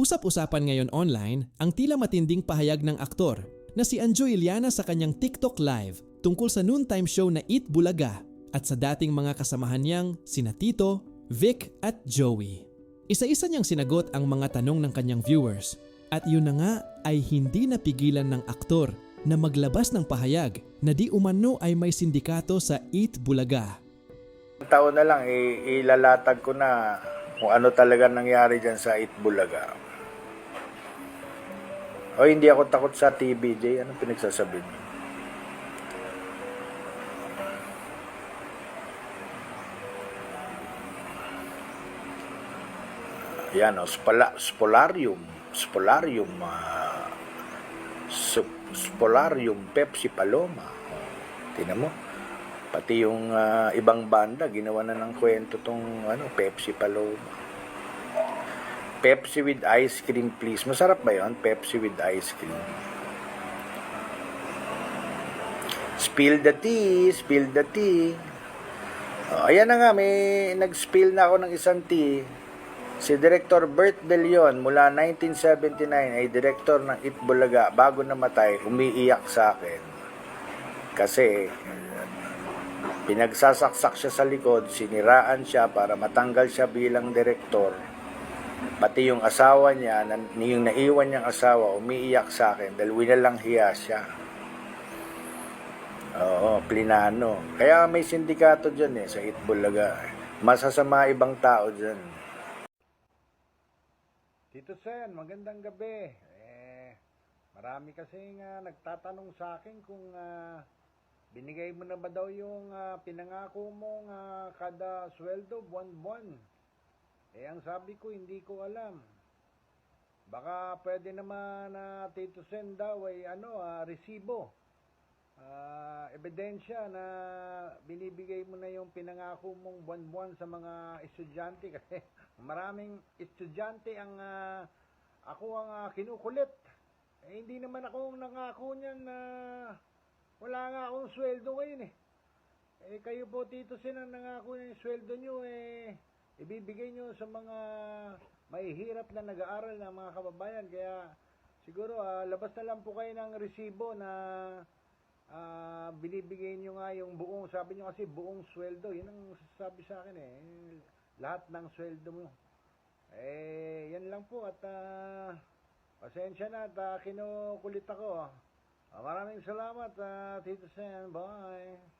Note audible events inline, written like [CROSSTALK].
Usap-usapan ngayon online ang tila matinding pahayag ng aktor na si Anjo Iliana sa kanyang TikTok live tungkol sa noontime show na Eat Bulaga at sa dating mga kasamahan niyang sina Tito, Vic at Joey. Isa-isa niyang sinagot ang mga tanong ng kanyang viewers at yun na nga ay hindi napigilan ng aktor na maglabas ng pahayag na di umano ay may sindikato sa Eat Bulaga. taon na lang, ilalatag ko na kung ano talaga nangyari dyan sa Itbulaga. O hindi ako takot sa TBJ. Anong pinagsasabi niyo? Yan o, spola, spolarium. Spolarium. ah, sup- spolarium Pepsi Paloma. Tingnan mo. Pati yung ah, ibang banda, ginawa na ng kwento tong ano, Pepsi Paloma. Pepsi with ice cream, please. Masarap ba yon Pepsi with ice cream. Spill the tea, spill the tea. Oh, ayan na nga, may nag-spill na ako ng isang tea. Si Director Bert De Leon mula 1979 ay director ng Itbulaga bago namatay, umiiyak sa akin. Kasi Pinagsasaksak siya sa likod, siniraan siya para matanggal siya bilang direktor. Pati yung asawa niya, yung naiwan niyang asawa, umiiyak sa akin dahil winalang hiya siya. Oo, plinano. Kaya may sindikato dyan eh, sa Itbulaga. Masasama ibang tao dyan. Tito Sen, magandang gabi. Eh, marami kasi nga nagtatanong sa akin kung ah, Binigay mo na ba daw yung ah, pinangako mo nga kada sweldo buwan-buwan? Eh, ang sabi ko, hindi ko alam. Baka pwede naman na Tito Sen daw ay ano, ah, resibo. Ah, ebidensya na binibigay mo na yung pinangako mong buwan-buwan sa mga estudyante [LAUGHS] kasi maraming estudyante ang ah, ako ang ah, kinukulit. Eh, hindi naman ako ang nangako niyan na wala nga akong sweldo ngayon eh. Eh, kayo po, Tito Sen, ang nangako yung sweldo nyo, eh, ibibigay nyo sa mga mahihirap na nag-aaral na mga kababayan. Kaya, siguro, ah, labas na lang po kayo ng resibo na ah, binibigay nyo nga yung buong, sabi nyo kasi buong sweldo. Yun ang sabi sa akin eh. Lahat ng sweldo mo. Eh, yan lang po at ah, pasensya na at ah, kinukulit ako. Ah, maraming salamat, ah, Tito Sen. Bye.